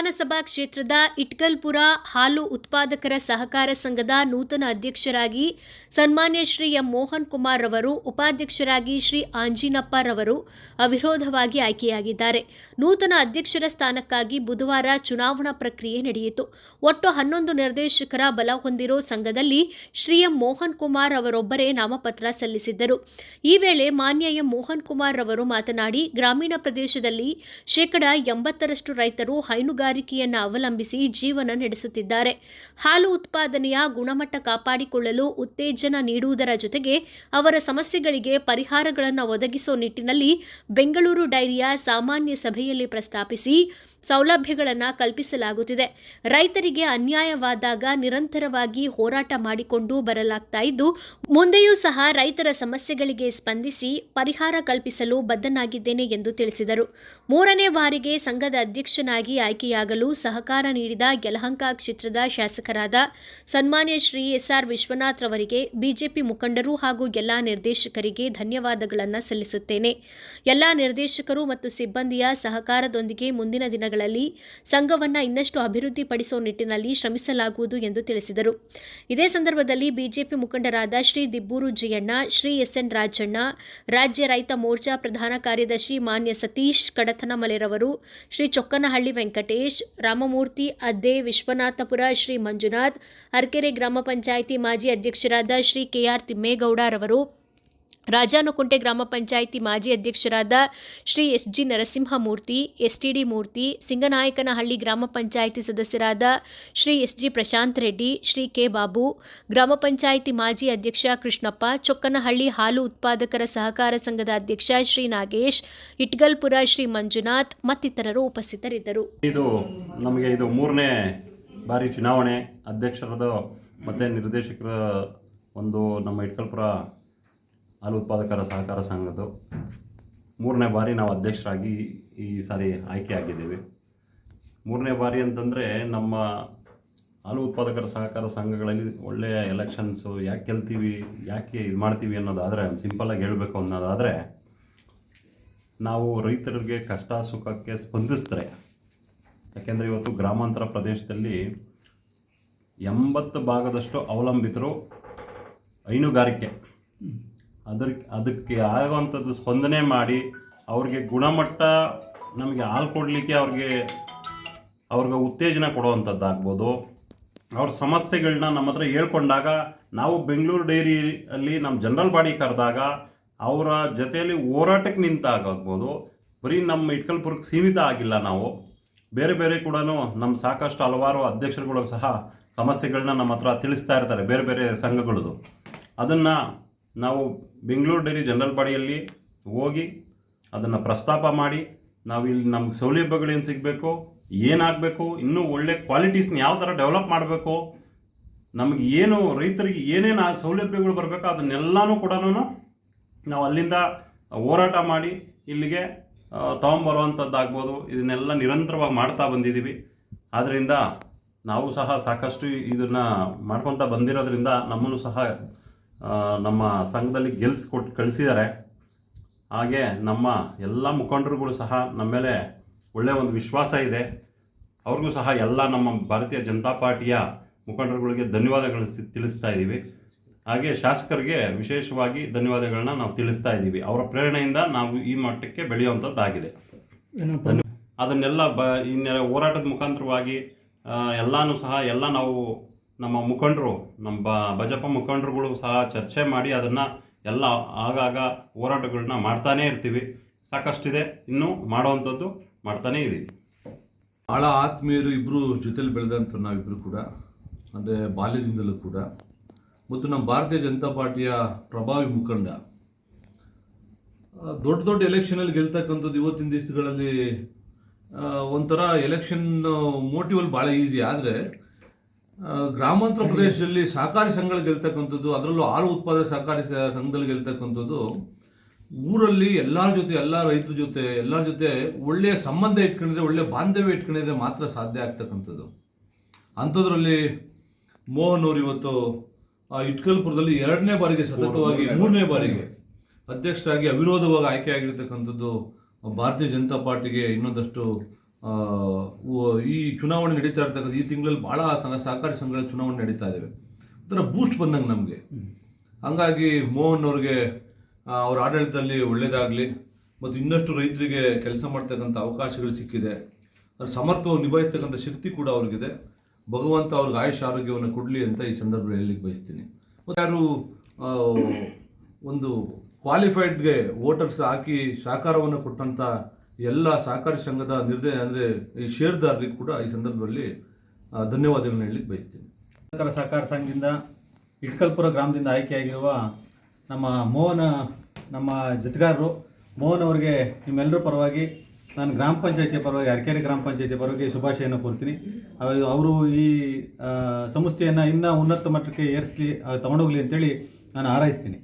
ವಿಧಾನಸಭಾ ಕ್ಷೇತ್ರದ ಇಟ್ಕಲ್ಪುರ ಹಾಲು ಉತ್ಪಾದಕರ ಸಹಕಾರ ಸಂಘದ ನೂತನ ಅಧ್ಯಕ್ಷರಾಗಿ ಸನ್ಮಾನ್ಯ ಶ್ರೀ ಎಂ ಮೋಹನ್ ಕುಮಾರ್ ರವರು, ಉಪಾಧ್ಯಕ್ಷರಾಗಿ ಶ್ರೀ ಆಂಜಿನಪ್ಪ ರವರು ಅವಿರೋಧವಾಗಿ ಆಯ್ಕೆಯಾಗಿದ್ದಾರೆ. ನೂತನ ಅಧ್ಯಕ್ಷರ ಸ್ಥಾನಕ್ಕಾಗಿ ಬುಧವಾರ ಚುನಾವಣಾ ಪ್ರಕ್ರಿಯೆ ನಡೆಯಿತು. ಒಟ್ಟು ಹನ್ನೊಂದು ನಿರ್ದೇಶಕರ ಬಲ ಹೊಂದಿರೋ ಸಂಘದಲ್ಲಿ ಶ್ರೀ ಎಂ ಮೋಹನ್ ಕುಮಾರ್ ಅವರೊಬ್ಬರೇ ನಾಮಪತ್ರ ಸಲ್ಲಿಸಿದ್ದರು. ಈ ವೇಳೆ ಮಾನ್ಯ ಎಂ ಮೋಹನ್ ಕುಮಾರ್ ರವರು ಮಾತನಾಡಿ, ಗ್ರಾಮೀಣ ಪ್ರದೇಶದಲ್ಲಿ ಶೇಕಡಾ ಎಂಬತ್ತರಷ್ಟು ರೈತರು ಹೈನುಗಾರಿಕೆಯನ್ನು ಅವಲಂಬಿಸಿ ಜೀವನ ನಡೆಸುತ್ತಿದ್ದಾರೆ. ಹಾಲು ಉತ್ಪಾದನೆಯ ಗುಣಮಟ್ಟ ಕಾಪಾಡಿಕೊಳ್ಳಲು ಉತ್ತೇಜನ ನೀಡುವುದರ ಜೊತೆಗೆ ಅವರ ಸಮಸ್ಯೆಗಳಿಗೆ ಪರಿಹಾರಗಳನ್ನು ಒದಗಿಸುವ ನಿಟ್ಟಿನಲ್ಲಿ ಬೆಂಗಳೂರು ಡೈರಿಯ ಸಾಮಾನ್ಯ ಸಭೆಯಲ್ಲಿ ಪ್ರಸ್ತಾಪಿಸಿ ಸೌಲಭ್ಯಗಳನ್ನು ಕಲ್ಪಿಸಲಾಗುತ್ತಿದೆ. ರೈತರಿಗೆ ಅನ್ಯಾಯವಾದಾಗ ನಿರಂತರವಾಗಿ ಹೋರಾಟ ಮಾಡಿಕೊಂಡು ಬರಲಾಗ್ತಾ ಇದ್ದು, ಮುಂದೆಯೂ ಸಹ ರೈತರ ಸಮಸ್ಯೆಗಳಿಗೆ ಸ್ಪಂದಿಸಿ ಪರಿಹಾರ ಕಲ್ಪಿಸಲು ಬದ್ಧನಾಗಿದ್ದೇನೆ ಎಂದು ತಿಳಿಸಿದರು. ಮೂರನೇ ಬಾರಿಗೆ ಸಂಘದ ಅಧ್ಯಕ್ಷನಾಗಿ ಆಯ್ಕೆಯಾಗಲು ಸಹಕಾರ ನೀಡಿದ ಯಲಹಂಕ ಕ್ಷೇತ್ರದ ಶಾಸಕರಾದ ಸನ್ಮಾನ್ಯ ಶ್ರೀ ಎಸ್ಆರ್ ವಿಶ್ವನಾಥ್ ರವರಿಗೆ ಬಿಜೆಪಿ ಮುಖಂಡರು ಹಾಗೂ ಎಲ್ಲ ನಿರ್ದೇಶಕರಿಗೆ ಧನ್ಯವಾದಗಳನ್ನು ಸಲ್ಲಿಸುತ್ತೇನೆ. ಎಲ್ಲಾ ನಿರ್ದೇಶಕರು ಮತ್ತು ಸಿಬ್ಬಂದಿಯ ಸಹಕಾರದೊಂದಿಗೆ ಮುಂದಿನ ದಿನಗಳಲ್ಲಿ ಸಂಘವನ್ನು ಇನ್ನಷ್ಟು ಅಭಿವೃದ್ಧಿಪಡಿಸುವ ನಿಟ್ಟಿನಲ್ಲಿ ಶ್ರಮಿಸಲಾಗುವುದು ಎಂದು ತಿಳಿಸಿದರು. ಇದೇ ಸಂದರ್ಭದಲ್ಲಿ ಬಿಜೆಪಿ ಮುಖಂಡರಾದ ಶ್ರೀ ದಿಬ್ಬೂರು ಜಯಣ್ಣ, ಶ್ರೀ ಎಸ್ಎನ್ ರಾಜಣ್ಣ, ರಾಜ್ಯ ರೈತ ಮೋರ್ಚಾ ಪ್ರಧಾನ ಕಾರ್ಯದರ್ಶಿ ಮಾನ್ಯ ಸತೀಶ್ ಕಡತನಮಲೆರವರು, ಶ್ರೀ ಚೊಕ್ಕನಹಳ್ಳಿ ವೆಂಕಟೇಶ್ ರಾಮಮೂರ್ತಿ ಅದ್ದೆ ವಿಶ್ವನಾಥಪುರ ಶ್ರೀ ಮಂಜುನಾಥ್ ಅರ್ಕೆರೆ ಗ್ರಾಮ ಪಂಚಾಯಿತಿ ಮಾಜಿ ಅಧ್ಯಕ್ಷರಾದ ಶ್ರೀ ಕೆಆರ್ ತಿಮ್ಮೇಗೌಡರವರು ರಾಜಾನುಕುಂಟೆ ಗ್ರಾಮ ಪಂಚಾಯಿತಿ ಮಾಜಿ ಅಧ್ಯಕ್ಷರಾದ Shri S G Narasimhamurthy, STD Murthy, Singanayakanahalli ಗ್ರಾಮ ಪಂಚಾಯಿತಿ ಸದಸ್ಯರಾದ Shri S G Prashanth Reddy, Shri K Babu, ಗ್ರಾಮ ಪಂಚಾಯಿತಿ ಮಾಜಿ ಅಧ್ಯಕ್ಷ ಕೃಷ್ಣಪ್ಪ, ಚೊಕ್ಕನಹಳ್ಳಿ ಹಾಲು ಉತ್ಪಾದಕರ ಸಹಕಾರ ಸಂಘದ ಅಧ್ಯಕ್ಷ ಶ್ರೀ ನಾಗೇಶ್, ಇಟ್ಗಲ್ಪುರ ಶ್ರೀ ಮಂಜುನಾಥ್ ಮತ್ತಿತರರು ಉಪಸ್ಥಿತರಿದ್ದರು. ಇದು ನಮಗೆ ಇದು ಮೂರನೇ ಬಾರಿ ಚುನಾವಣೆ, ಅಧ್ಯಕ್ಷರದ ಮತ್ತು ನಿರ್ದೇಶಕರ ಒಂದು ನಮ್ಮ ಇಟ್ಕಲ್ಪುರ ಹಾಲು ಉತ್ಪಾದಕರ ಸಹಕಾರ ಸಂಘದ್ದು ಮೂರನೇ ಬಾರಿ ನಾವು ಅಧ್ಯಕ್ಷರಾಗಿ ಈ ಸಾರಿ ಆಯ್ಕೆ ಆಗಿದ್ದೀವಿ. ಮೂರನೇ ಬಾರಿ ಅಂತಂದರೆ ನಮ್ಮ ಹಾಲು ಉತ್ಪಾದಕರ ಸಹಕಾರ ಸಂಘಗಳಲ್ಲಿ ಒಳ್ಳೆಯ ಎಲೆಕ್ಷನ್ಸು ಯಾಕೆ ಗೆಲ್ತೀವಿ, ಯಾಕೆ ಇದು ಮಾಡ್ತೀವಿ ಅನ್ನೋದಾದರೆ ಸಿಂಪಲ್ಲಾಗಿ ಹೇಳಬೇಕು ಅನ್ನೋದಾದರೆ, ನಾವು ರೈತರಿಗೆ ಕಷ್ಟ ಸುಖಕ್ಕೆ ಸ್ಪಂದಿಸ್ತಾರೆ. ಯಾಕೆಂದರೆ ಇವತ್ತು ಗ್ರಾಮಾಂತರ ಪ್ರದೇಶದಲ್ಲಿ ಎಂಬತ್ತು ಭಾಗದಷ್ಟು ಅವಲಂಬಿತರು ಹೈನುಗಾರಿಕೆ. ಅದ್ರ, ಅದಕ್ಕೆ ಆಗುವಂಥದ್ದು ಸ್ಪಂದನೆ ಮಾಡಿ ಅವ್ರಿಗೆ ಗುಣಮಟ್ಟ ನಮಗೆ ಹಾಲು ಕೊಡಲಿಕ್ಕೆ ಅವ್ರಿಗೆ ಅವ್ರಿಗೆ ಉತ್ತೇಜನ ಕೊಡುವಂಥದ್ದಾಗ್ಬೋದು. ಅವ್ರ ಸಮಸ್ಯೆಗಳನ್ನ ನಮ್ಮ ಹತ್ರ ಹೇಳ್ಕೊಂಡಾಗ ನಾವು ಬೆಂಗಳೂರು ಡೈರಿಯಲ್ಲಿ ನಮ್ಮ ಜನರಲ್ ಬಾಡಿ ಕರೆದಾಗ ಅವರ ಜೊತೆಯಲ್ಲಿ ಹೋರಾಟಕ್ಕೆ ನಿಂತಾಗ್ಬೋದು. ಬರೀ ನಮ್ಮ ಇಟ್ಕಲ್ಪುರಕ್ಕೆ ಸೀಮಿತ ಆಗಿಲ್ಲ ನಾವು. ಬೇರೆ ಬೇರೆ ಕೂಡ ನಮ್ಮ ಸಾಕಷ್ಟು ಹಲವಾರು ಅಧ್ಯಕ್ಷರುಗಳು ಸಹ ಸಮಸ್ಯೆಗಳನ್ನ ನಮ್ಮ ಹತ್ರ ತಿಳಿಸ್ತಾ ಇರ್ತಾರೆ, ಬೇರೆ ಬೇರೆ ಸಂಘಗಳದು. ಅದನ್ನು ನಾವು ಬೆಂಗಳೂರು ಡೈರಿ ಜನರಲ್ ಬಾಡಿಯಲ್ಲಿ ಹೋಗಿ ಅದನ್ನು ಪ್ರಸ್ತಾಪ ಮಾಡಿ, ನಾವು ಇಲ್ಲಿ ನಮ್ಗೆ ಸೌಲಭ್ಯಗಳೇನು ಸಿಗಬೇಕು, ಏನಾಗಬೇಕು, ಇನ್ನೂ ಒಳ್ಳೆ ಕ್ವಾಲಿಟೀಸ್ನ ಯಾವ ಥರ ಡೆವಲಪ್ ಮಾಡಬೇಕು, ನಮಗೆ ಏನು ರೈತರಿಗೆ ಏನೇನು ಸೌಲಭ್ಯಗಳು ಬರಬೇಕು ಅದನ್ನೆಲ್ಲನೂ ಕೂಡ ನಾವು ಅಲ್ಲಿಂದ ಹೋರಾಟ ಮಾಡಿ ಇಲ್ಲಿಗೆ ತೊಗೊಂಬರುವಂಥದ್ದಾಗ್ಬೋದು. ಇದನ್ನೆಲ್ಲ ನಿರಂತರವಾಗಿ ಮಾಡ್ತಾ ಬಂದಿದ್ದೀವಿ. ಆದ್ದರಿಂದ ನಾವು ಸಹ ಸಾಕಷ್ಟು ಇದನ್ನು ಮಾಡ್ಕೊತಾ ಬಂದಿರೋದ್ರಿಂದ ನಮ್ಮನ್ನು ಸಹ ನಮ್ಮ ಸಂಘದಲ್ಲಿ ಗೆಲ್ಸ್ಕೊಟ್ಟು ಕಳಿಸಿದ್ದಾರೆ ಹಾಗೆ ನಮ್ಮ ಎಲ್ಲ ಮುಖಂಡರುಗಳು ಸಹ ನಮ್ಮ ಮೇಲೆ ಒಳ್ಳೆಯ ಒಂದು ವಿಶ್ವಾಸ ಇದೆ. ಅವ್ರಿಗೂ ಸಹ ಎಲ್ಲ ನಮ್ಮ ಭಾರತೀಯ ಜನತಾ ಪಾರ್ಟಿಯ ಮುಖಂಡರುಗಳಿಗೆ ಧನ್ಯವಾದಗಳನ್ನು ತಿಳಿಸ್ತಾ ಇದ್ದೀವಿ ಹಾಗೆ ಶಾಸಕರಿಗೆ ವಿಶೇಷವಾಗಿ ಧನ್ಯವಾದಗಳನ್ನ ನಾವು ತಿಳಿಸ್ತಾ ಇದ್ದೀವಿ ಅವರ ಪ್ರೇರಣೆಯಿಂದ ನಾವು ಈ ಮಟ್ಟಕ್ಕೆ ಬೆಳೆಯುವಂಥದ್ದಾಗಿದೆ. ಅದನ್ನೆಲ್ಲ ಬ ಇನ್ನೆಲ್ಲ ಹೋರಾಟದ ಮುಖಾಂತರವಾಗಿ ಎಲ್ಲಾನು ಸಹ ಎಲ್ಲ ನಾವು ನಮ್ಮ ಮುಖಂಡರು, ನಮ್ಮ ಬ ಭಜಪ ಮುಖಂಡರುಗಳು ಸಹ ಚರ್ಚೆ ಮಾಡಿ ಅದನ್ನು ಎಲ್ಲ ಆಗಾಗ ಹೋರಾಟಗಳನ್ನ ಮಾಡ್ತಾನೇ ಇರ್ತೀವಿ. ಸಾಕಷ್ಟಿದೆ. ಇನ್ನೂ ಮಾಡುವಂಥದ್ದು ಮಾಡ್ತಾನೇ ಇದೆ ಭಾಳ ಆತ್ಮೀಯರು ಇಬ್ಬರು ಜೊತೆಲಿ ಬೆಳೆದಂಥ ನಾವಿಬ್ಬರು ಕೂಡ, ಅಂದರೆ ಬಾಲ್ಯದಿಂದಲೂ ಕೂಡ. ಮತ್ತು ನಮ್ಮ ಭಾರತೀಯ ಜನತಾ ಪಾರ್ಟಿಯ ಪ್ರಭಾವಿ ಮುಖಂಡ. ದೊಡ್ಡ ದೊಡ್ಡ ಎಲೆಕ್ಷನಲ್ಲಿ ಗೆಲ್ತಕ್ಕಂಥದ್ದು ಇವತ್ತಿನ ದಿವಸಗಳಲ್ಲಿ ಒಂಥರ ಎಲೆಕ್ಷನ್ ಮೋಟಿವಲ್ ಭಾಳ ಈಸಿ. ಆದರೆ ಗ್ರಾಮಾಂತರ ಪ್ರದೇಶದಲ್ಲಿ ಸಹಕಾರಿ ಸಂಘಗಳು ಗೆಲ್ತಕ್ಕಂಥದ್ದು ಅದರಲ್ಲೂ ಹಾಲು ಉತ್ಪಾದಕ ಸಹಕಾರಿ ಸಂಘಗಳು ಸಂಘದಲ್ಲಿ ಗೆಲ್ತಕ್ಕಂಥದ್ದು ಊರಲ್ಲಿ ಎಲ್ಲರ ಜೊತೆ ಎಲ್ಲ ರೈತರ ಜೊತೆ ಎಲ್ಲರ ಜೊತೆ ಒಳ್ಳೆಯ ಸಂಬಂಧ ಇಟ್ಕೊಂಡಿದ್ರೆ ಒಳ್ಳೆಯ ಬಾಂಧವ್ಯ ಇಟ್ಕೊಂಡಿದ್ರೆ ಮಾತ್ರ ಸಾಧ್ಯ ಆಗ್ತಕ್ಕಂಥದ್ದು. ಅಂಥದ್ರಲ್ಲಿ ಮೋಹನ್ ಅವರು ಇವತ್ತು ಇಟ್ಕಲ್ಪುರದಲ್ಲಿ ಎರಡನೇ ಬಾರಿಗೆ ಸತತವಾಗಿ ಮೂರನೇ ಬಾರಿಗೆ. ಅಧ್ಯಕ್ಷರಾಗಿ ಅವಿರೋಧವಾಗಿ ಆಯ್ಕೆಯಾಗಿರ್ತಕ್ಕಂಥದ್ದು ಭಾರತೀಯ ಜನತಾ ಪಾರ್ಟಿಗೆ ಇನ್ನೊಂದಷ್ಟು ಈ ಚುನಾವಣೆ ನಡೀತಾ ಇರ್ತಕ್ಕಂಥ ಈ ತಿಂಗಳಲ್ಲಿ ಭಾಳ ಸಂಘ ಸಹಕಾರಿ ಸಂಘಗಳ ಚುನಾವಣೆ ನಡೀತಾ ಇದ್ದಾವೆ ಒಂಥರ ಬೂಸ್ಟ್ ಬಂದಂಗೆ ನಮಗೆ. ಹಂಗಾಗಿ ಮೋಹನ್ ಅವ್ರಿಗೆ ಅವರ ಆಡಳಿತದಲ್ಲಿ ಒಳ್ಳೆಯದಾಗಲಿ ಮತ್ತು ಇನ್ನಷ್ಟು ರೈತರಿಗೆ ಕೆಲಸ ಮಾಡ್ತಕ್ಕಂಥ ಅವಕಾಶಗಳು ಸಿಕ್ಕಿದೆ. ಅದರ ಸಮರ್ಥವಾಗಿ ನಿಭಾಯಿಸ್ತಕ್ಕಂಥ ಶಕ್ತಿ ಕೂಡ ಅವ್ರಿಗಿದೆ. ಭಗವಂತ ಅವ್ರಿಗೆ ಆಯುಷ್ ಆರೋಗ್ಯವನ್ನು ಕೊಡಲಿ ಅಂತ ಈ ಸಂದರ್ಭದಲ್ಲಿ ಹೇಳಲಿಕ್ಕೆ ಬಯಸ್ತೀನಿ. ಮತ್ತು ಯಾರು ಒಂದು ಕ್ವಾಲಿಫೈಡ್ಗೆ ವೋಟರ್ಸ್ ಹಾಕಿ ಸಹಕಾರವನ್ನು ಕೊಟ್ಟಂಥ ಎಲ್ಲ ಸಹಕಾರಿ ಸಂಘದ ನಿರ್ದೇ ಅಂದರೆ ಈ ಷೇರ್ದಾರರಿಗೆ ಕೂಡ ಈ ಸಂದರ್ಭದಲ್ಲಿ ಧನ್ಯವಾದಗಳನ್ನು ಹೇಳಲಿಕ್ಕೆ ಬಯಸ್ತೀನಿ. ಸಹಕಾರ ಸಹಕಾರ ಸಂಘದಿಂದ, ಇಟ್ಕಲ್ಪುರ ಗ್ರಾಮದಿಂದ ಆಯ್ಕೆಯಾಗಿರುವ ನಮ್ಮ ಮೋಹನ, ನಮ್ಮ ಜೊತೆಗಾರರು, ಮೋಹನ್ ಅವರಿಗೆ ನಿಮ್ಮೆಲ್ಲರ ಪರವಾಗಿ ನಾನು ಗ್ರಾಮ ಪಂಚಾಯತಿಯ ಪರವಾಗಿ, ಅರಕೆರೆ ಗ್ರಾಮ ಪಂಚಾಯತಿಯ ಪರವಾಗಿ ಶುಭಾಶಯನ ಕೋರ್ತೀನಿ. ಅವರು ಈ ಸಂಸ್ಥೆಯನ್ನು ಇನ್ನೂ ಉನ್ನತ ಮಟ್ಟಕ್ಕೆ ಏರಿಸಲಿ ತಗೊಂಡೋಗ್ಲಿ ಅಂತೇಳಿ ನಾನು ಹಾರೈಸ್ತೀನಿ.